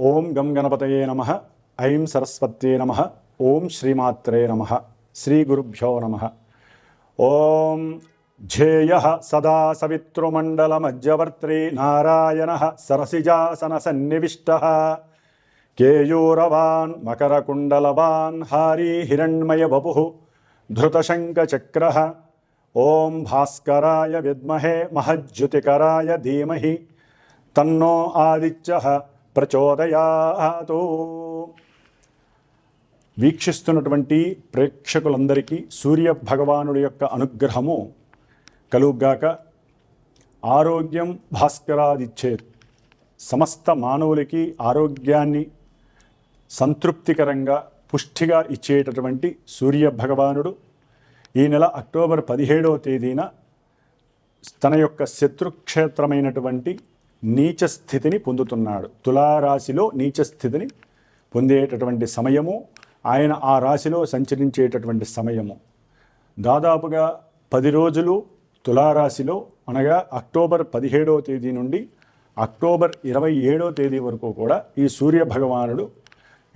ఓం గం గణపతయే నమ. ఐం సరస్వత్యే నమ. ఓం శ్రీమాత్రే నమ. శ్రీ గురుభ్యో నమ. ఓం ధ్యేయ సదా సవితృమండలమజ్జవర్త్రీ నారాయణ సరసిజాసన సన్నివిష్ట. కేయూరవాన్ మకరకుండలవాన్ హారీ హిరణ్మయ వపు. ధృతశంకచక్ర ఓం భాస్కరాయ విద్మహే మహజ్యుతికరాయ ధీమహి. తన్నో ఆదిత్య. ప్రచోదయాతు. వీక్షిస్తున్నటువంటి ప్రేక్షకులందరికీ సూర్య భగవానుడి యొక్క అనుగ్రహము కలుగ్గాక. ఆరోగ్యం భాస్కరాదిచ్చేత్. సమస్త మానవులకి ఆరోగ్యాన్ని సంతృప్తికరంగా పుష్టిగా ఇచ్చేటటువంటి సూర్య భగవానుడు ఈ నెల అక్టోబర్ పదిహేడవ తేదీన తన యొక్క శత్రుక్షేత్రమైనటువంటి నీచ స్థితిని పొందుతున్నాడు. తులారాశిలో నీచ స్థితిని పొందేటటువంటి సమయము ఆయన ఆ రాశిలో సంచరించేటటువంటి సమయము. దాదాపుగా పది రోజులు తులారాశిలో అనగా అక్టోబర్ పదిహేడవ తేదీ నుండి అక్టోబర్ ఇరవై ఏడవ తేదీ వరకు కూడా ఈ సూర్య భగవానుడు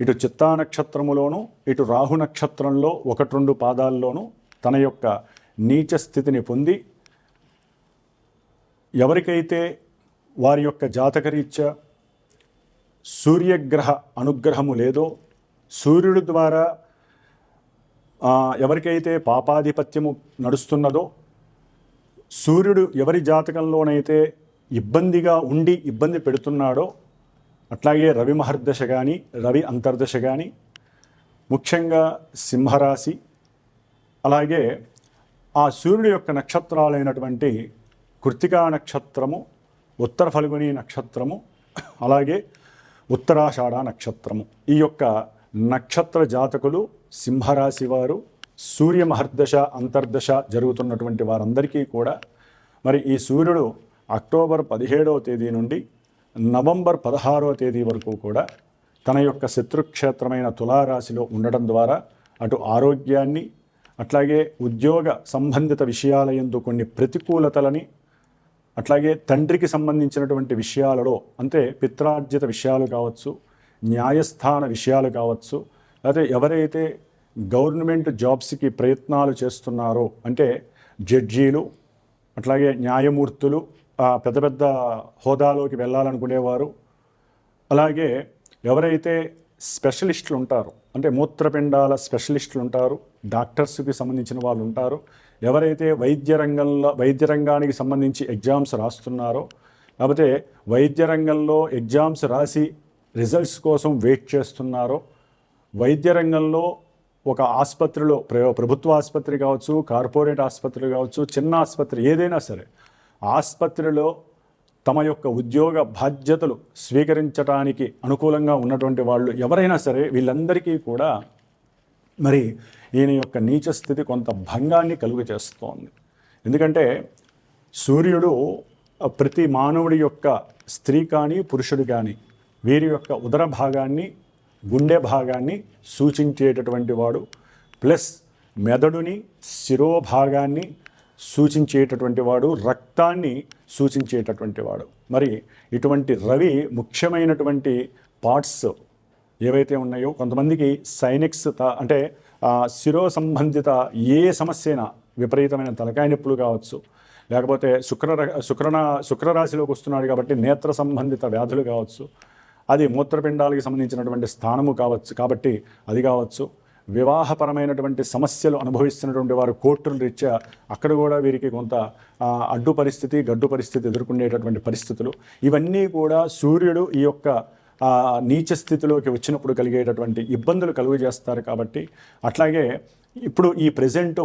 ఇటు చిత్తా నక్షత్రములోను ఇటు రాహు నక్షత్రంలో ఒకటి రెండు పాదాల్లోనూ తన యొక్క నీచ స్థితిని పొంది ఎవరికైతే వారి యొక్క జాతకరీత్యా సూర్యగ్రహ అనుగ్రహము లేదో సూర్యుడు ద్వారా ఎవరికైతే పాపాధిపత్యము నడుస్తున్నదో సూర్యుడు ఎవరి జాతకంలోనైతే ఇబ్బందిగా ఉండి ఇబ్బంది పెడుతున్నాడో అట్లాగే రవి మహర్దశ కానీ రవి అంతర్దశ కానీ ముఖ్యంగా సింహరాశి అలాగే ఆ సూర్యుడు యొక్క నక్షత్రాలైనటువంటి కృతికా నక్షత్రము ఉత్తర ఫల్గుని నక్షత్రము అలాగే ఉత్తరాషాఢ నక్షత్రము. ఈ యొక్క నక్షత్ర జాతకులు సింహరాశి వారు సూర్య మహర్దశ అంతర్దశ జరుగుతున్నటువంటి వారందరికీ కూడా మరి ఈ సూర్యుడు అక్టోబర్ పదిహేడవ తేదీ నుండి నవంబర్ పదహారవ తేదీ వరకు కూడా తన యొక్క శత్రుక్షేత్రమైన తులారాశిలో ఉండడం ద్వారా అటు ఆరోగ్యాన్ని అట్లాగే ఉద్యోగ సంబంధిత విషయాల యందు కొన్ని ప్రతికూలతలని అట్లాగే తండ్రికి సంబంధించినటువంటి విషయాలలో అంటే పిత్రార్జిత విషయాలు కావచ్చు న్యాయస్థాన విషయాలు కావచ్చు లేకపోతే ఎవరైతే గవర్నమెంట్ జాబ్స్కి ప్రయత్నాలు చేస్తున్నారో అంటే జడ్జీలు అట్లాగే న్యాయమూర్తులు పెద్ద పెద్ద హోదాలోకి వెళ్ళాలనుకునేవారు అలాగే ఎవరైతే స్పెషలిస్టులు ఉంటారో అంటే మూత్రపిండాల స్పెషలిస్టులు ఉంటారు డాక్టర్స్కి సంబంధించిన వాళ్ళు ఉంటారు ఎవరైతే వైద్య రంగంలో వైద్య రంగానికి సంబంధించి ఎగ్జామ్స్ రాస్తున్నారో లేకపోతే వైద్య రంగంలో ఎగ్జామ్స్ రాసి రిజల్ట్స్ కోసం వెయిట్ చేస్తున్నారో వైద్య రంగంలో ఒక ఆసుపత్రిలో ప్ర- ప్రభుత్వ ఆసుపత్రి కావచ్చు కార్పొరేట్ ఆసుపత్రి కావచ్చు చిన్న ఆసుపత్రి ఏదైనా సరే ఆసుపత్రిలో తమ యొక్క ఉద్యోగ బాధ్యతలు స్వీకరించడానికి అనుకూలంగా ఉన్నటువంటి వాళ్ళు ఎవరైనా సరే వీళ్ళందరికీ కూడా మరి ఈయన యొక్క నీచ స్థితి కొంత భంగాన్ని కలుగు చేస్తోంది ఎందుకంటే సూర్యుడు ప్రతి మానవుడి యొక్క స్త్రీ కానీ పురుషుడు కానీ వీరి యొక్క ఉదర భాగాన్ని గుండె భాగాన్ని సూచించేటటువంటి వాడు ప్లస్ మెదడుని శిరోభాగాన్ని సూచించేటటువంటి వాడు రక్తాన్ని సూచించేటటువంటి వాడు. మరి ఇటువంటి రవి ముఖ్యమైనటువంటి పార్ట్స్ ఏవైతే ఉన్నాయో కొంతమందికి సైనిక్స్ అంటే శిరో సంబంధిత ఏ సమస్య అయినా విపరీతమైన తలకాయ నొప్పులు కావచ్చు. లేకపోతే శుక్ర శుక్రన శుక్రరాశిలోకి వస్తున్నాడు కాబట్టి నేత్ర సంబంధిత వ్యాధులు కావచ్చు. అది మూత్రపిండాలకి సంబంధించినటువంటి స్థానము కావచ్చు కాబట్టి అది కావచ్చు. వివాహపరమైనటువంటి సమస్యలు అనుభవిస్తున్నటువంటి వారు కోర్టుల రీత్యా అక్కడ కూడా వీరికి కొంత అడ్డు పరిస్థితి గడ్డు పరిస్థితి ఎదుర్కొనేటటువంటి పరిస్థితులు. ఇవన్నీ కూడా సూర్యుడు ఈ యొక్క నీచ స్థితిలోకి వచ్చినప్పుడు కలిగేటటువంటి ఇబ్బందులు కలుగు చేస్తారు కాబట్టి అట్లాగే ఇప్పుడు ఈ ప్రజెంటు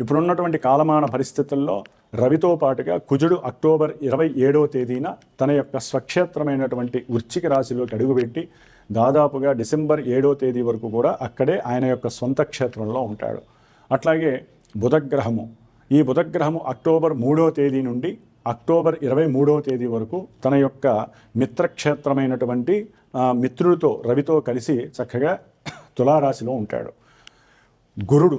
ఇప్పుడున్నటువంటి కాలమాన పరిస్థితుల్లో రవితో పాటుగా కుజుడు అక్టోబర్ ఇరవై ఏడవ తేదీన తన యొక్క స్వక్షేత్రమైనటువంటి వృచ్చిక రాశిలోకి అడుగుపెట్టి దాదాపుగా డిసెంబర్ ఏడవ తేదీ వరకు కూడా అక్కడే ఆయన యొక్క సొంత క్షేత్రంలో ఉంటాడు. అట్లాగే బుధగ్రహము. ఈ బుధగ్రహము అక్టోబర్ మూడవ తేదీ నుండి అక్టోబర్ ఇరవై మూడవ తేదీ వరకు తన యొక్క మిత్రక్షేత్రమైనటువంటి మిత్రుడితో రవితో కలిసి చక్కగా తులారాశిలో ఉంటాడు. గురుడు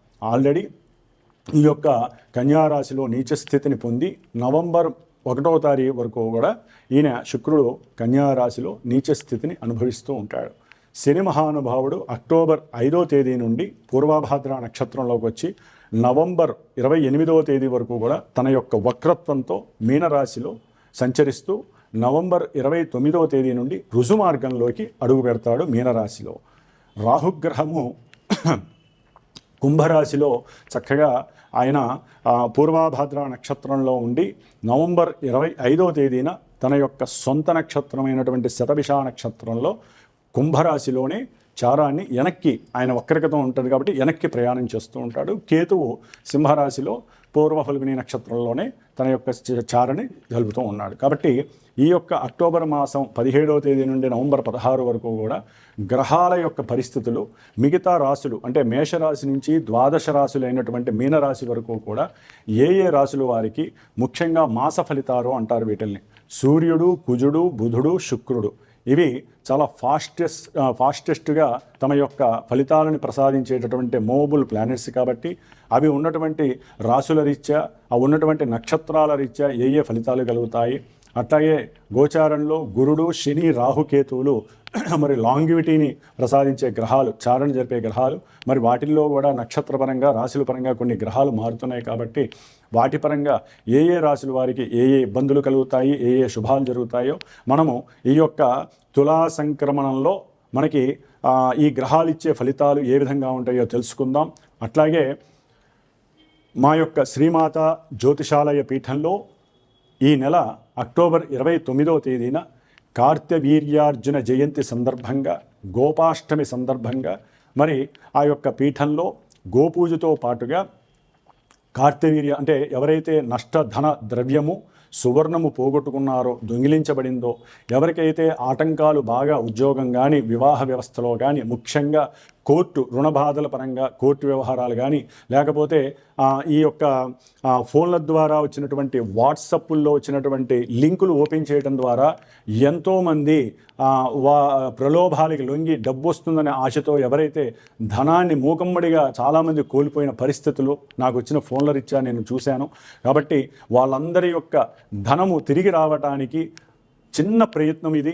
ఆల్రెడీ ఈ యొక్క కన్యారాశిలో నీచ స్థితిని పొంది నవంబర్ ఒకటవ తారీఖు వరకు కూడా ఈయన శుక్రుడు కన్యారాశిలో నీచ స్థితిని అనుభవిస్తూ ఉంటాడు. శని మహానుభావుడు అక్టోబర్ ఐదో తేదీ నుండి పూర్వభాద్ర నక్షత్రంలోకి వచ్చి నవంబర్ ఇరవై ఎనిమిదవ తేదీ వరకు కూడా తన యొక్క వక్రత్వంతో మీనరాశిలో సంచరిస్తూ నవంబర్ ఇరవై తొమ్మిదవ తేదీ నుండి రుజు మార్గంలోకి అడుగు పెడతాడు మీనరాశిలో. రాహుగ్రహము కుంభరాశిలో చక్కగా ఆయన ఆ, పూర్వాభాద్ర నక్షత్రంలో ఉండి నవంబర్ ఇరవై ఐదవ తేదీన తన యొక్క సొంత నక్షత్రమైనటువంటి శతభిషా నక్షత్రంలో కుంభరాశిలోనే చారాన్ని వెనక్కి ఆయన వక్రగతం ఉంటుంది కాబట్టి వెనక్కి ప్రయాణం చేస్తూ ఉంటాడు. కేతువు సింహరాశిలో పూర్వ నక్షత్రంలోనే తన యొక్క చారని జరుపుతూ ఉన్నాడు. కాబట్టి ఈ యొక్క అక్టోబర్ మాసం పదిహేడవ తేదీ నుండి నవంబర్ పదహారు వరకు కూడా గ్రహాల యొక్క పరిస్థితులు మిగతా రాశులు అంటే మేషరాశి నుంచి ద్వాదశ రాశులు అయినటువంటి మీనరాశి వరకు కూడా ఏ ఏ రాశుల వారికి ముఖ్యంగా మాస ఫలితాలు అంటారు వీటిల్ని. సూర్యుడు కుజుడు బుధుడు శుక్రుడు. ఇవి చాలా ఫాస్టెస్ట్ ఫాస్టెస్ట్గా తమ యొక్క ఫలితాలను ప్రసాదించేటటువంటి మూవబుల్ ప్లానెట్స్ కాబట్టి అవి ఉన్నటువంటి రాసుల రీత్యా ఆ ఉన్నటువంటి నక్షత్రాల రీత్యా ఏ ఏ ఫలితాలు కలుగుతాయి. అట్లాగే గోచారంలో గురుడు శని రాహుకేతువులు మరి లాంగివిటీని ప్రసాదించే గ్రహాలు చారణ జరిపే గ్రహాలు మరి వాటిల్లో కూడా నక్షత్రపరంగా రాశుల పరంగా కొన్ని గ్రహాలు మారుతున్నాయి కాబట్టి వాటి పరంగా ఏ ఏ రాశుల వారికి ఏ ఏ ఇబ్బందులు కలుగుతాయి ఏ ఏ శుభాలు జరుగుతాయో మనము ఈ యొక్క తులా సంక్రమణంలో మనకి ఈ గ్రహాలు ఇచ్చే ఫలితాలు ఏ విధంగా ఉంటాయో తెలుసుకుందాం. అట్లాగే మా యొక్క శ్రీమాత జ్యోతిషాలయ పీఠంలో ఈ నెల అక్టోబర్ ఇరవై తొమ్మిదవ తేదీన కార్తవీర్యార్జున జయంతి సందర్భంగా గోపాష్టమి సందర్భంగా మరి ఆ యొక్క పీఠంలో గోపూజతో పాటుగా కార్తవీర్య అంటే ఎవరైతే నష్టధన ద్రవ్యము సువర్ణము పోగొట్టుకున్నారో దొంగిలించబడిందో ఎవరికైతే ఆటంకాలు బాగా ఉద్యోగం కానీ వివాహ వ్యవస్థలో కానీ ముఖ్యంగా కోర్టు రుణబాధల పరంగా కోర్టు వ్యవహారాలు కానీ లేకపోతే ఈ యొక్క ఫోన్ల ద్వారా వచ్చినటువంటి వాట్సప్ల్లో వచ్చినటువంటి లింకులు ఓపెన్ చేయడం ద్వారా ఎంతోమంది వా ప్రలోభాలకి లొంగి డబ్బు వస్తుందనే ఆశతో ఎవరైతే ధనాన్ని మూకమ్మడిగా చాలామంది కోల్పోయిన పరిస్థితులు నాకు వచ్చిన ఫోన్ల రీత్యా నేను చూశాను. కాబట్టి వాళ్ళందరి యొక్క ధనము తిరిగి రావటానికి చిన్న ప్రయత్నం ఇది.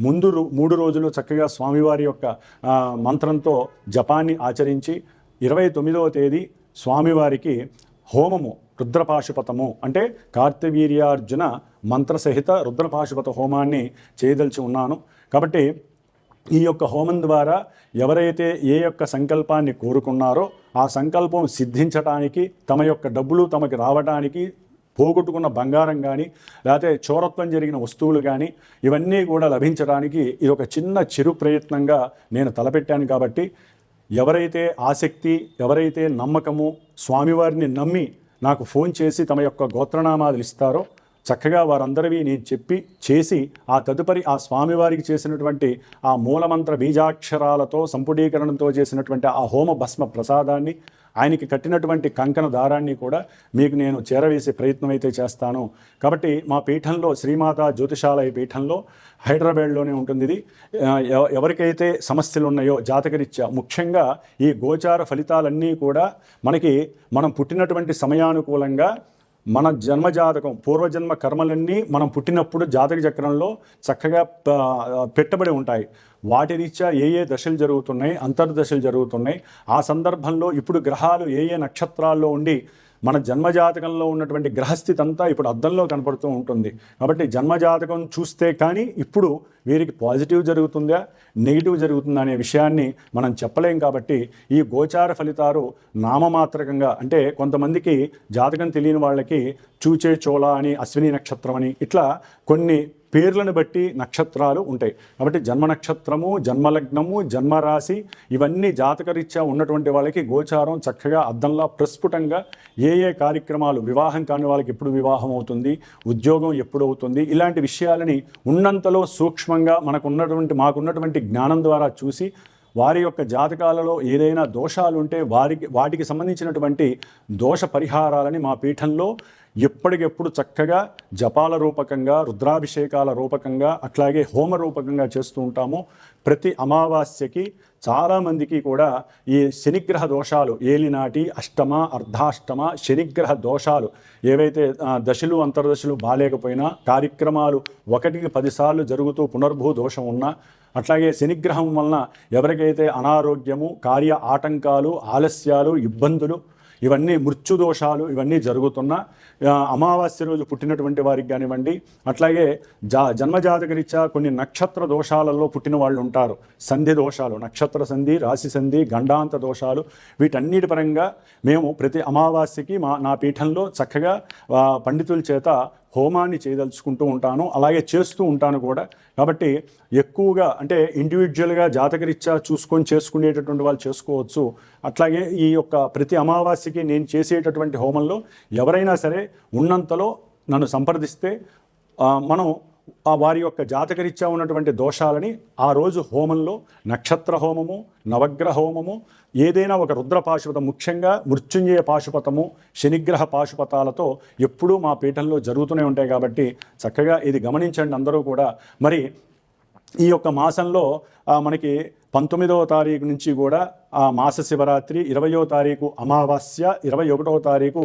ముందు మూడు రోజులు చక్కగా స్వామివారి యొక్క మంత్రంతో జపాన్ని ఆచరించి ఇరవై తొమ్మిదవ తేదీ స్వామివారికి హోమము రుద్రపాశుపతము అంటే కార్తవీర్యార్జున మంత్రసహిత రుద్రపాశుపత హోమాన్ని చేయదలిచి ఉన్నాను. కాబట్టి ఈ యొక్క హోమం ద్వారా ఎవరైతే ఏ యొక్క సంకల్పాన్ని కోరుకున్నారో ఆ సంకల్పం సిద్ధించటానికి తమ యొక్క డబ్బులు తమకి రావడానికి పోగొట్టుకున్న బంగారం కానీ లేకపోతే చోరత్వం జరిగిన వస్తువులు కానీ ఇవన్నీ కూడా లభించడానికి ఇది ఒక చిన్న చిరు ప్రయత్నంగా నేను తలపెట్టాను కాబట్టి ఎవరైతే ఆసక్తి ఎవరైతే నమ్మకము స్వామివారిని నమ్మి నాకు ఫోన్ చేసి తమ యొక్క గోత్రనామాలు ఇస్తారో చక్కగా వారందరివి నేను చెప్పి చేసి ఆ తదుపరి ఆ స్వామివారికి చేసినటువంటి ఆ మూలమంత్ర బీజాక్షరాలతో సంపుడీకరణతో చేసినటువంటి ఆ హోమ భస్మ ప్రసాదాన్ని ఆయనకి కట్టినటువంటి కంకణ దారాన్ని కూడా మీకు నేను చేరవేసే ప్రయత్నం అయితే చేస్తాను. కాబట్టి మా పీఠంలో శ్రీమాత జ్యోతిషాలయ పీఠంలో హైదరాబాద్లోనే ఉంటుంది ఇది. ఎవ- ఎవరికైతే సమస్యలు ఉన్నాయో జాతకరీత్యా ముఖ్యంగా ఈ గోచార ఫలితాలన్నీ కూడా మనకి మనం పుట్టినటువంటి సమయానుకూలంగా మన జన్మజాతకం పూర్వజన్మ కర్మలన్నీ మనం పుట్టినప్పుడు జాతక చక్రంలో చక్కగా పెట్టబడి ఉంటాయి. వాటి రీత్యా ఏ ఏ దశలు జరుగుతున్నాయి అంతర్దశలు జరుగుతున్నాయి. ఆ సందర్భంలో ఇప్పుడు గ్రహాలు ఏ ఏ నక్షత్రాల్లో ఉండి మన జన్మజాతకంలో ఉన్నటువంటి గ్రహస్థితి అంతా ఇప్పుడు అద్దంలో కనపడుతూ ఉంటుంది. కాబట్టి జన్మజాతకం చూస్తే కానీ ఇప్పుడు వీరికి పాజిటివ్ జరుగుతుందా నెగిటివ్ జరుగుతుందా అనే విషయాన్ని మనం చెప్పలేం కాబట్టి ఈ గోచార ఫలితాలు నామమాత్రకంగా అంటే కొంతమందికి జాతకం తెలియని వాళ్ళకి చూచే చోళ అని అశ్విని నక్షత్రం అని ఇట్లా కొన్ని పేర్లను బట్టి నక్షత్రాలు ఉంటాయి. కాబట్టి జన్మ నక్షత్రము జన్మలగ్నము జన్మరాశి ఇవన్నీ జాతకరీత్యా ఉన్నటువంటి వాళ్ళకి గోచారం చక్కగా అద్దంలా ప్రస్ఫుటంగా ఏ ఏ కార్యక్రమాలు వివాహం కాని వాళ్ళకి ఎప్పుడు వివాహం అవుతుంది ఉద్యోగం ఎప్పుడు అవుతుంది ఇలాంటి విషయాలని ఉన్నంతలో సూక్ష్మంగా మనకు ఉన్నటువంటి మాకున్నటువంటి జ్ఞానం ద్వారా చూసి వారి యొక్క జాతకాలలో ఏదైనా దోషాలుంటే వారికి వాటికి సంబంధించినటువంటి దోష పరిహారాలని మా పీఠంలో ఎప్పటికెప్పుడు చక్కగా జపాల రూపకంగా రుద్రాభిషేకాల రూపకంగా అట్లాగే హోమ రూపకంగా చేస్తూ ఉంటాము. ప్రతి అమావాస్యకి చాలామందికి కూడా ఈ శనిగ్రహ దోషాలు ఏలినాటి అష్టమ అర్ధాష్టమ శనిగ్రహ దోషాలు ఏవైతే దశలు అంతర్దశలు బాలేకపోయినా కార్యక్రమాలు ఒకటికి పదిసార్లు జరుగుతూ పునర్భూ దోషం ఉన్నా అట్లాగే శనిగ్రహం వలన ఎవరికైతే అనారోగ్యము కార్య ఆటంకాలు ఆలస్యాలు ఇబ్బందులు ఇవన్నీ మృత్యుదోషాలు ఇవన్నీ జరుగుతున్న అమావాస్య రోజు పుట్టినటువంటి వారికి కానివ్వండి అట్లాగే జా జన్మజాతకరీత్యా కొన్ని నక్షత్ర దోషాలలో పుట్టిన వాళ్ళు ఉంటారు. సంధి దోషాలు నక్షత్ర సంధి రాశి సంధి గండాంత దోషాలు వీటన్నిటి పరంగా మేము ప్రతి అమావాస్యకి మా నా పీఠంలో చక్కగా పండితుల చేత హోమాన్ని చేయదలుచుకుంటూ ఉంటాను అలాగే చేస్తూ ఉంటాను కూడా. కాబట్టి ఎక్కువగా అంటే ఇండివిజువల్గా జాతకరీత్యా చూసుకొని చేసుకునేటటువంటి వాళ్ళు చేసుకోవచ్చు. అట్లాగే ఈ యొక్క ప్రతి అమావాస్యకి నేను చేసేటటువంటి హోమంలో ఎవరైనా సరే ఉన్నంతలో నన్ను సంప్రదిస్తే మనం వారి యొక్క జాతకరీత్యా ఉన్నటువంటి దోషాలని ఆ రోజు హోమంలో నక్షత్ర హోమము నవగ్రహ హోమము ఏదైనా ఒక రుద్ర పాశుపతం ముఖ్యంగా మృత్యుంజయ పాశుపతము శనిగ్రహ పాశుపతాలతో ఎప్పుడూ మా పీఠంలో జరుగుతూనే ఉంటాయి కాబట్టి చక్కగా ఇది గమనించండి అందరూ కూడా. మరి ఈ యొక్క మాసంలో మనకి పంతొమ్మిదవ తారీఖు నుంచి కూడా మాస శివరాత్రి ఇరవయో తారీఖు అమావాస్య ఇరవై ఒకటవ తారీఖు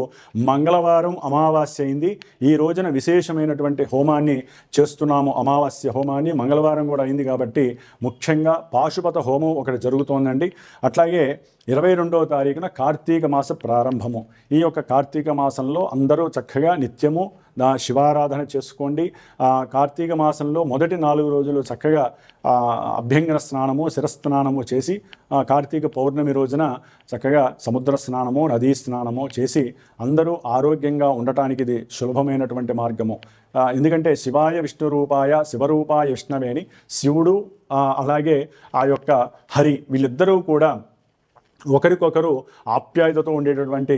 మంగళవారం అమావాస్య అయింది. ఈ రోజున విశేషమైనటువంటి హోమాన్ని చేస్తున్నాము. అమావాస్య హోమాన్ని మంగళవారం కూడా అయింది కాబట్టి ముఖ్యంగా పాశుపత హోమం ఒకటి జరుగుతోందండి. అట్లాగే ఇరవై రెండవ తారీఖున కార్తీక మాస ప్రారంభము. ఈ యొక్క కార్తీక మాసంలో అందరూ చక్కగా నిత్యము దా శివారాధన చేసుకోండి. కార్తీక మాసంలో మొదటి నాలుగు రోజులు చక్కగా అభ్యంగన స్నానము శిరస్నానము చేసి కార్తీక పౌర్ణమి రోజున చక్కగా సముద్ర స్నానము నదీ స్నానము చేసి అందరూ ఆరోగ్యంగా ఉండటానికి ఇది సులభమైనటువంటి మార్గము. ఎందుకంటే శివాయ విష్ణు రూపాయ శివరూపాయ విష్ణవేని శివుడు అలాగే ఆ యొక్క హరి వీళ్ళిద్దరూ కూడా ఒకరికొకరు ఆప్యాయతతో ఉండేటటువంటి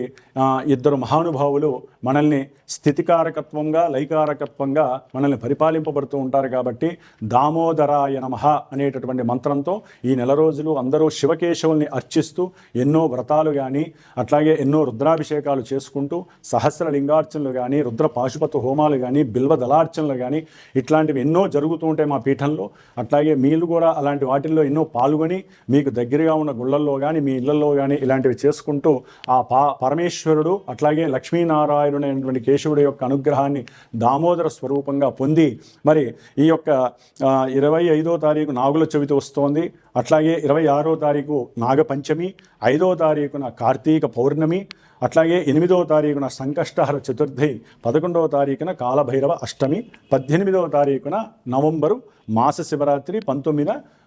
ఇద్దరు మహానుభావులు మనల్ని స్థితికారకత్వంగా లైకారకత్వంగా మనల్ని పరిపాలింపబడుతూ ఉంటారు కాబట్టి దామోదరాయ నమ అనేటటువంటి మంత్రంతో ఈ నెల రోజులు అందరూ శివకేశవుల్ని అర్చిస్తూ ఎన్నో వ్రతాలు కానీ అట్లాగే ఎన్నో రుద్రాభిషేకాలు చేసుకుంటూ సహస్ర లింగార్చనలు కానీ రుద్ర పాశుపత హోమాలు కానీ బిల్వ దళార్చనలు కానీ ఇట్లాంటివి ఎన్నో జరుగుతూ ఉంటాయి మా పీఠంలో. అట్లాగే మీరు కూడా అలాంటి వాటిల్లో ఎన్నో పాల్గొని మీకు దగ్గరగా ఉన్న గుళ్ళల్లో కానీ మీ ఇళ్ళలో కానీ ఇలాంటివి చేసుకుంటూ ఆ పా పరమేశ్వరుడు అట్లాగే లక్ష్మీనారాయణుడు అయినటువంటి కేశవుడి యొక్క అనుగ్రహాన్ని దామోదర స్వరూపంగా పొంది మరి ఈ యొక్క ఇరవై ఐదో తారీఖు నాగుల చవితి వస్తోంది. అట్లాగే ఇరవై ఆరో తారీఖు నాగపంచమి ఐదో తారీఖున కార్తీక పౌర్ణమి అట్లాగే ఎనిమిదవ తారీఖున సంకష్టహర చతుర్థి పదకొండవ తారీఖున కాలభైరవ అష్టమి పద్దెనిమిదవ తారీఖున నవంబరు మాస శివరాత్రి పంతొమ్మిదిన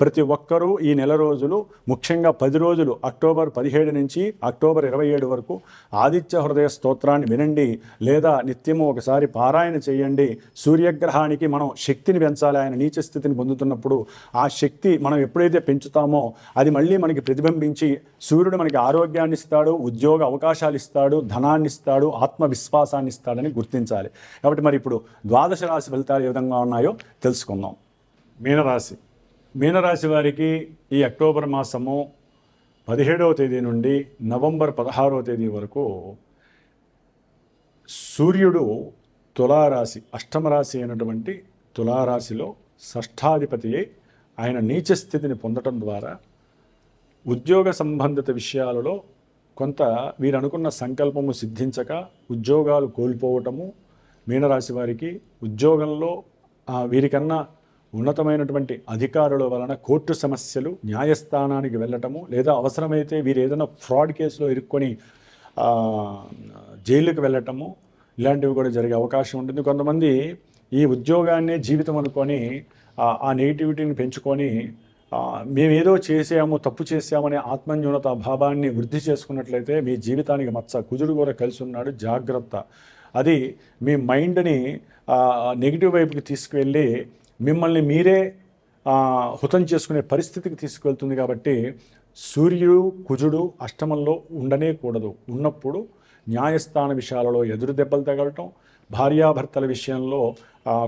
ప్రతి ఒక్కరూ ఈ నెల రోజులు ముఖ్యంగా పది రోజులు అక్టోబర్ పదిహేడు నుంచి అక్టోబర్ ఇరవై ఏడు వరకు ఆదిత్య హృదయ స్తోత్రాన్ని వినండి లేదా నిత్యము ఒకసారి పారాయణ చేయండి. సూర్యగ్రహానికి మనం శక్తిని పెంచాలి. ఆయన నీచ స్థితిని పొందుతున్నప్పుడు ఆ శక్తి మనం ఎప్పుడైతే పెంచుతామో అది మళ్ళీ మనకి ప్రతిబింబించి సూర్యుడు మనకి ఆరోగ్యాన్ని ఇస్తాడు ఉద్యోగ అవకాశాలు ఇస్తాడు ధనాన్ని ఇస్తాడు ఆత్మవిశ్వాసాన్ని ఇస్తాడని గుర్తించాలి. కాబట్టి మరి ఇప్పుడు ద్వాదశ రాశి ఫలితాలు ఏ విధంగా ఉన్నాయో తెలుసుకుందాం. మీనరాశి. మీనరాశి వారికి ఈ అక్టోబర్ మాసము పదిహేడవ తేదీ నుండి నవంబర్ పదహారవ తేదీ వరకు సూర్యుడు తులారాశి అష్టమరాశి అయినటువంటి తులారాశిలో షష్ఠాధిపతి ఆయన నీచ స్థితిని పొందటం ద్వారా ఉద్యోగ సంబంధిత విషయాలలో కొంత వీరు అనుకున్న సంకల్పము సిద్ధించక ఉద్యోగాలు కోల్పోవటము మీనరాశి వారికి ఉద్యోగంలో వీరికన్నా ఉన్నతమైనటువంటి అధికారుల వలన కోర్టు సమస్యలు న్యాయస్థానానికి వెళ్ళటము లేదా అవసరమైతే వీరు ఏదైనా ఫ్రాడ్ కేసులో ఇరుక్కొని జైలుకి వెళ్ళటము ఇలాంటివి కూడా జరిగే అవకాశం ఉంటుంది. కొంతమంది ఈ ఉద్యోగాన్నే జీవితం అనుకొని ఆ, నెగిటివిటీని పెంచుకొని మేమేదో చేసాము తప్పు చేసామనే ఆత్మన్యూనత భావాన్ని వృద్ధి చేసుకున్నట్లయితే మీ జీవితానికి మచ్చ కుజుడు కూడా కలిసి ఉన్నాడు. జాగ్రత్త. అది మీ మైండ్ని నెగిటివ్ వైపుకి తీసుకువెళ్ళి మిమ్మల్ని మీరే హుతం చేసుకునే పరిస్థితికి తీసుకువెళ్తుంది కాబట్టి సూర్యుడు కుజుడు అష్టమంలో ఉండనే కూడదు. ఉన్నప్పుడు న్యాయస్థాన విషయాలలో ఎదురు దెబ్బలు తగలటం భార్యాభర్తల విషయంలో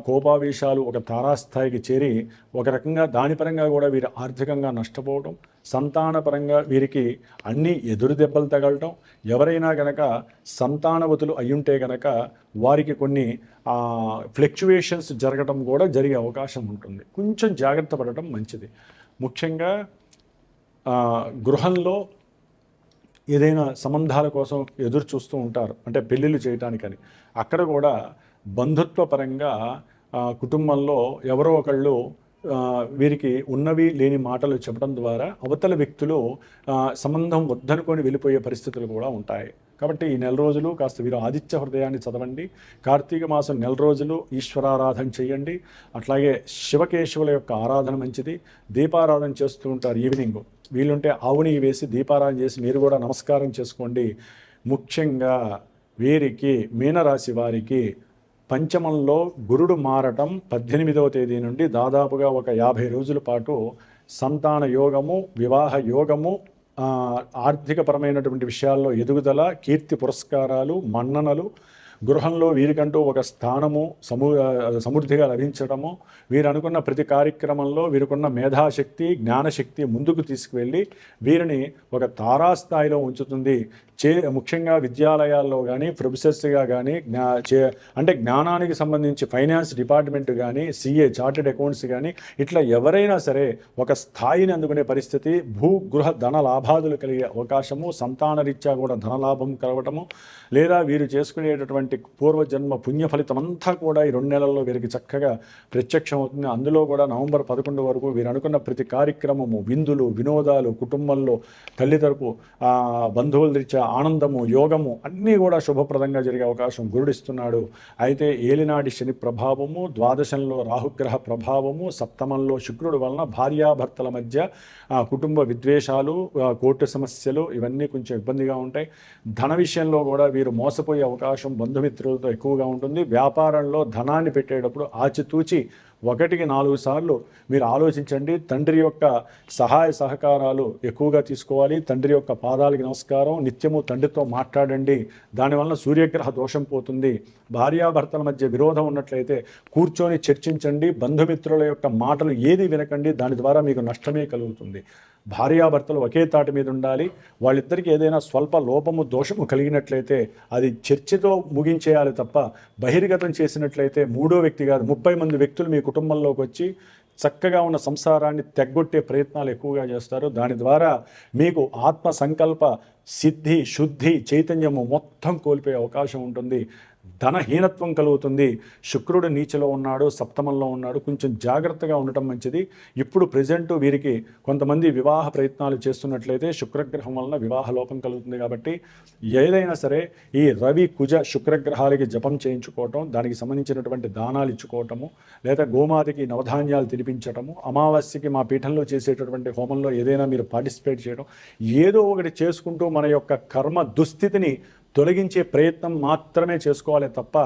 కోపావేశాలు ఒక తారాస్థాయికి చేరి ఒక రకంగా దాని పరంగా కూడా వీరు ఆర్థికంగా నష్టపోవడం సంతానపరంగా వీరికి అన్ని ఎదురు దెబ్బలు తగలటం ఎవరైనా గనక సంతానవతులు అయ్యుంటే గనక వారికి కొన్ని ఫ్లక్చువేషన్స్ జరగటం కూడా జరిగే అవకాశం ఉంటుంది. కొంచెం జాగ్రత్త పడటం మంచిది. ముఖ్యంగా గృహంలో ఏదైనా సంబంధాల కోసం ఎదురు చూస్తూ ఉంటారు. అంటే పెళ్ళిళ్ళు చేయటానికని. అక్కడ కూడా బంధుత్వ పరంగా కుటుంబంలో ఎవరో ఒకళ్ళు వీరికి ఉన్నవి లేని మాటలు చెప్పడం ద్వారా అవతల వ్యక్తులు సంబంధం వద్దనుకొని వెళ్ళిపోయే పరిస్థితులు కూడా ఉంటాయి. కాబట్టి ఈ నెల రోజులు కాస్త వీరు ఆదిత్య హృదయాన్ని చదవండి. కార్తీక మాసం నెల రోజులు ఈశ్వరారాధన చేయండి. అట్లాగే శివకేశవుల యొక్క ఆరాధన మంచిది. దీపారాధన చేస్తూ ఉంటారు ఈవినింగ్. వీలుంటే ఆవుని వేసి దీపారాధన చేసి మీరు కూడా నమస్కారం చేసుకోండి. ముఖ్యంగా వీరికి మీనరాశి వారికి పంచమంలో గురుడు మారటం పద్దెనిమిదవ తేదీ నుండి దాదాపుగా ఒక యాభై రోజుల పాటు సంతాన యోగము వివాహ యోగము ఆర్థికపరమైనటువంటి విషయాల్లో ఎదుగుదల కీర్తి పురస్కారాలు మన్ననలు గృహంలో వీరికంటూ ఒక స్థానము సమూ సమృద్ధిగా లభించడము వీరు అనుకున్న ప్రతి కార్యక్రమంలో వీరికున్న మేధాశక్తి జ్ఞానశక్తి ముందుకు తీసుకువెళ్ళి వీరిని ఒక తారాస్థాయిలో ఉంచుతుంది. చే ముఖ్యంగా విద్యాలయాల్లో కానీ ప్రొఫెసర్స్గా కానీ జ్ఞా చే అంటే జ్ఞానానికి సంబంధించి ఫైనాన్స్ డిపార్ట్మెంట్ కానీ సిఏ చార్టెడ్ అకౌంట్స్ కానీ ఇట్లా ఎవరైనా సరే ఒక స్థాయిని అందుకునే పరిస్థితి భూ గృహ ధన లాభాదులు కలిగే అవకాశము సంతానరీత్యా కూడా ధనలాభం కలగటము లేదా వీరు చేసుకునేటటువంటి పూర్వజన్మ పుణ్య ఫలితం అంతా కూడా ఈ రెండు నెలల్లో వీరికి చక్కగా ప్రత్యక్షం అవుతుంది. అందులో కూడా నవంబర్ పదకొండు వరకు వీరు అనుకున్న ప్రతి కార్యక్రమము విందులు వినోదాలు కుటుంబంలో తల్లి తరపు ఆ, బంధువుల రీత్యా ఆనందము యోగము అన్నీ కూడా శుభప్రదంగా జరిగే అవకాశం గురుడిస్తున్నాడు. అయితే ఏలినాటి శని ప్రభావము ద్వాదశంలో రాహుగ్రహ ప్రభావము సప్తమంలో శుక్రుడు వలన భార్యాభర్తల మధ్య కుటుంబ విద్వేషాలు కోర్టు సమస్యలు ఇవన్నీ కొంచెం ఇబ్బందిగా ఉంటాయి. ధన విషయంలో కూడా వీరు మోసపోయే అవకాశం బంధుమిత్రులతో ఎక్కువగా ఉంటుంది. వ్యాపారంలో ధనాన్ని పెట్టేటప్పుడు ఆచితూచి ఒకటికి నాలుగు సార్లు మీరు ఆలోచించండి. తండ్రి యొక్క సహాయ సహకారాలు ఎక్కువగా తీసుకోవాలి. తండ్రి యొక్క పాదాలకి నమస్కారం నిత్యము తండ్రితో మాట్లాడండి. దానివల్ల సూర్యగ్రహ దోషం పోతుంది. భార్యాభర్తల మధ్య విరోధం ఉన్నట్లయితే కూర్చొని చర్చించండి. బంధుమిత్రుల యొక్క మాటలు ఏది వినకండి దాని ద్వారా మీకు నష్టమే కలుగుతుంది. భార్యాభర్తలు ఒకే తాటి మీద ఉండాలి. వాళ్ళిద్దరికీ ఏదైనా స్వల్ప లోపము దోషము కలిగినట్లయితే అది చర్చతో ముగించేయాలి తప్ప బహిర్గతం చేసినట్లయితే మూడో వ్యక్తి కాదు. ముప్పై మంది వ్యక్తులు మీకు కుటుంబంలోకి వచ్చి చక్కగా ఉన్న సంసారాన్ని తెగ్గొట్టే ప్రయత్నాలు ఎక్కువగా చేస్తారు. దాని ద్వారా మీకు ఆత్మ సంకల్ప సిద్ధి శుద్ధి చైతన్యము మొత్తం కోల్పోయే అవకాశం ఉంటుంది. ధనహీనత్వం కలుగుతుంది. శుక్రుడు నీచలో ఉన్నాడు సప్తమంలో ఉన్నాడు. కొంచెం జాగ్రత్తగా ఉండటం మంచిది. ఇప్పుడు ప్రజెంట్ వీరికి కొంతమంది వివాహ ప్రయత్నాలు చేస్తున్నట్లయితే శుక్రగ్రహం వలన వివాహ లోపం కలుగుతుంది కాబట్టి ఏదైనా సరే ఈ రవి కుజ శుక్రగ్రహాలకి జపం చేయించుకోవటం దానికి సంబంధించినటువంటి దానాలు ఇచ్చుకోవటము లేదా గోమాతకి నవధాన్యాలు తినిపించటము అమావాస్యకి మా పీఠంలో చేసేటటువంటి హోమంలో ఏదైనా మీరు పార్టిసిపేట్ చేయడం ఏదో ఒకటి చేసుకుంటూ మన యొక్క కర్మ దుస్థితిని తొలగించే ప్రయత్నం మాత్రమే చేసుకోవాలి తప్ప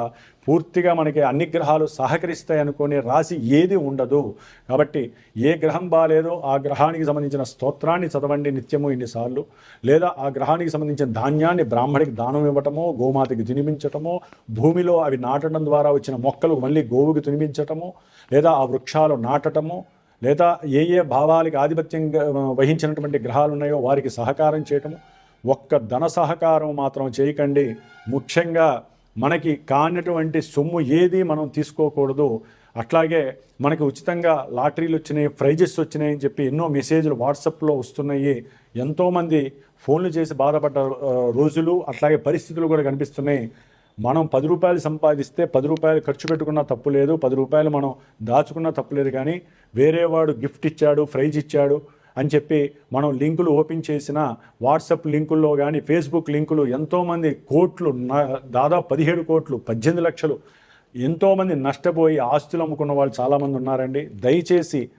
పూర్తిగా మనకి అన్ని గ్రహాలు సహకరిస్తాయి అనుకునే రాశి ఏది ఉండదు. కాబట్టి ఏ గ్రహం బాగాలేదో ఆ గ్రహానికి సంబంధించిన స్తోత్రాన్ని చదవండి నిత్యము ఇన్నిసార్లు. లేదా ఆ గ్రహానికి సంబంధించిన ధాన్యాన్ని బ్రాహ్మడికి దానం ఇవ్వటమో గోమాతకి తినిపించటమో భూమిలో అవి నాటడం ద్వారా వచ్చిన మొక్కలు మళ్ళీ గోవుకి తినిపించటము లేదా ఆ వృక్షాలు నాటటము లేదా ఏ ఏ భావాలకి ఆధిపత్యం వహించినటువంటి గ్రహాలు ఉన్నాయో వారికి సహకారం చేయటము ఒక్క ధన సహకారం మాత్రం చేయకండి. ముఖ్యంగా మనకి కానటువంటి సొమ్ము ఏది మనం తీసుకోకూడదు. అట్లాగే మనకి ఉచితంగా లాటరీలు వచ్చినాయి ప్రైజెస్ వచ్చినాయి అని చెప్పి ఎన్నో మెసేజ్లు వాట్సాప్లో వస్తున్నాయి. ఎంతోమంది ఫోన్లు చేసి బాధపడ్డ రోజులు అట్లాగే పరిస్థితులు కూడా కనిపిస్తున్నాయి. మనం పది రూపాయలు సంపాదిస్తే పది రూపాయలు ఖర్చు పెట్టుకున్నా తప్పు లేదు. పది రూపాయలు మనం దాచుకున్నా తప్పు లేదు కానీ వేరేవాడు గిఫ్ట్ ఇచ్చాడు ప్రైజ్ ఇచ్చాడు. అని చెప్పి మనం లింకులు ఓపెన్ చేసిన వాట్సాప్ లింకుల్లో కానీ ఫేస్బుక్ లింకులు ఎంతోమంది కోట్లు నా- దాదాపు పదిహేడు కోట్లు పద్దెనిమిది లక్షలు ఎంతోమంది నష్టపోయి ఆస్తులు అమ్ముకున్న వాళ్ళు చాలామంది ఉన్నారండి. దయచేసి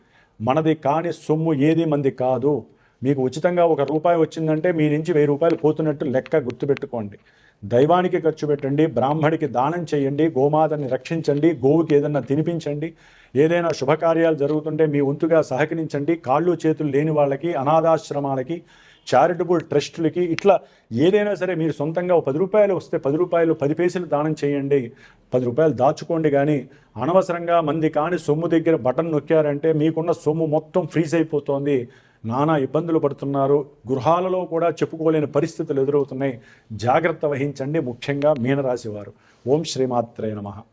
మనది కాని సొమ్ము ఏది మంది కాదు. మీకు ఉచితంగా ఒక రూపాయి వచ్చిందంటే మీ నుంచి వెయ్యి రూపాయలు పోతున్నట్టు లెక్క గుర్తుపెట్టుకోండి. దైవానికి ఖర్చు పెట్టండి బ్రాహ్మడికి దానం చేయండి గోమాతని రక్షించండి గోవుకి ఏదైనా తినిపించండి ఏదైనా శుభకార్యాలు జరుగుతుంటే మీ వంతుగా సహకరించండి కాళ్ళు చేతులు లేని వాళ్ళకి అనాథాశ్రమాలకి చారిటబుల్ ట్రస్టులకి ఇట్లా ఏదైనా సరే మీరు సొంతంగా పది రూపాయలు వస్తే పది రూపాయలు పది పైసలు దానం చేయండి పది రూపాయలు దాచుకోండి కానీ అనవసరంగా మంది కాని సొమ్ము దగ్గర బటన్ నొక్కారంటే మీకున్న సొమ్ము మొత్తం ఫ్రీజ్ అయిపోతుంది. నానా ఇబ్బందులు పడుతున్నారు. గృహాలలో కూడా చెప్పుకోలేని పరిస్థితులు ఎదురవుతున్నాయి. జాగ్రత్త వహించండి. ముఖ్యంగా మీనరాశి వారు. ఓం శ్రీమాత్రే నమః.